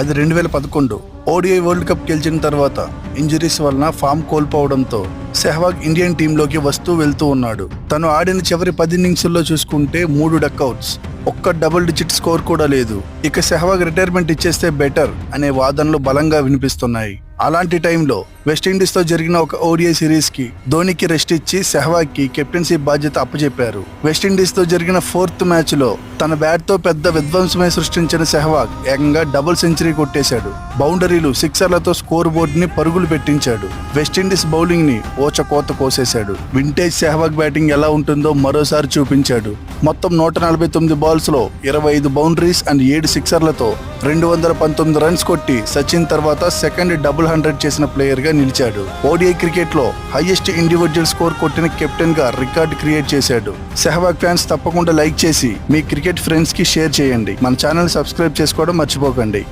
అది రెండు వేల పదకొండు ఓడిఐ వరల్డ్ కప్ గెలిచిన తర్వాత ఇంజరీస్ వలన ఫామ్ కోల్పోవడంతో సెహ్వాగ్ ఇండియన్ టీంలోకి వస్తూ వెళ్తూ ఉన్నాడు. తను ఆడిన చివరి పది ఇన్నింగ్స్లో చూసుకుంటే మూడు డక్అవుట్స్ ఒక్క డబుల్ డిజిట్ స్కోర్ కూడా లేదు. ఇక సెహ్వాగ్ రిటైర్మెంట్ ఇచ్చేస్తే బెటర్ అనే వాదనలు బలంగా వినిపిస్తున్నాయి. అలాంటి టైంలో వెస్టిండీస్తో జరిగిన ఒక ఓడిఐ సిరీస్కి ధోనికి రెస్ట్ ఇచ్చి సెహ్వాగ్కి కెప్టెన్సీ బాధ్యత అప్పచెప్పారు వెస్టిండీస్తో జరిగిన ఫోర్త్ మ్యాచ్లో తన బ్యాట్తో పెద్ద విధ్వంసమే సృష్టించిన సెహ్వాగ్ ఏకంగా డబుల్ సెంచరీ కొట్టేశాడు. బౌండరీలు సిక్సర్లతో స్కోర్ బోర్డుని పరుగులు పెట్టించాడు. వెస్టిండీస్ బౌలింగ్ని ఓచకోత కోసేశాడు. వింటేజ్ సెహ్వాగ్ బ్యాటింగ్ ఎలా ఉంటుందో మరోసారి చూపించాడు. మొత్తం నూట నలభై తొమ్మిది బాల్స్లో ఇరవై ఐదు బౌండరీస్ అండ్ ఏడు సిక్సర్లతో రెండు వందల పంతొమ్మిది రన్స్ కొట్టి సచిన్ తర్వాత సెకండ్ డబుల్ హండ్రెడ్ చేసిన ప్లేయర్గా నిలిచాడు. ఓడిఐ క్రికెట్లో హైయెస్ట్ ఇండివిజువల్ స్కోర్ కొట్టిన కెప్టెన్గా రికార్డ్ క్రియేట్ చేశాడు. సెహవాగ్ ఫ్యాన్స్ తప్పకుండా లైక్ చేసి మీ క్రికెట్ ఫ్రెండ్స్కి షేర్ చేయండి. మన ఛానల్ సబ్స్క్రైబ్ చేసుకోవడం మర్చిపోకండి.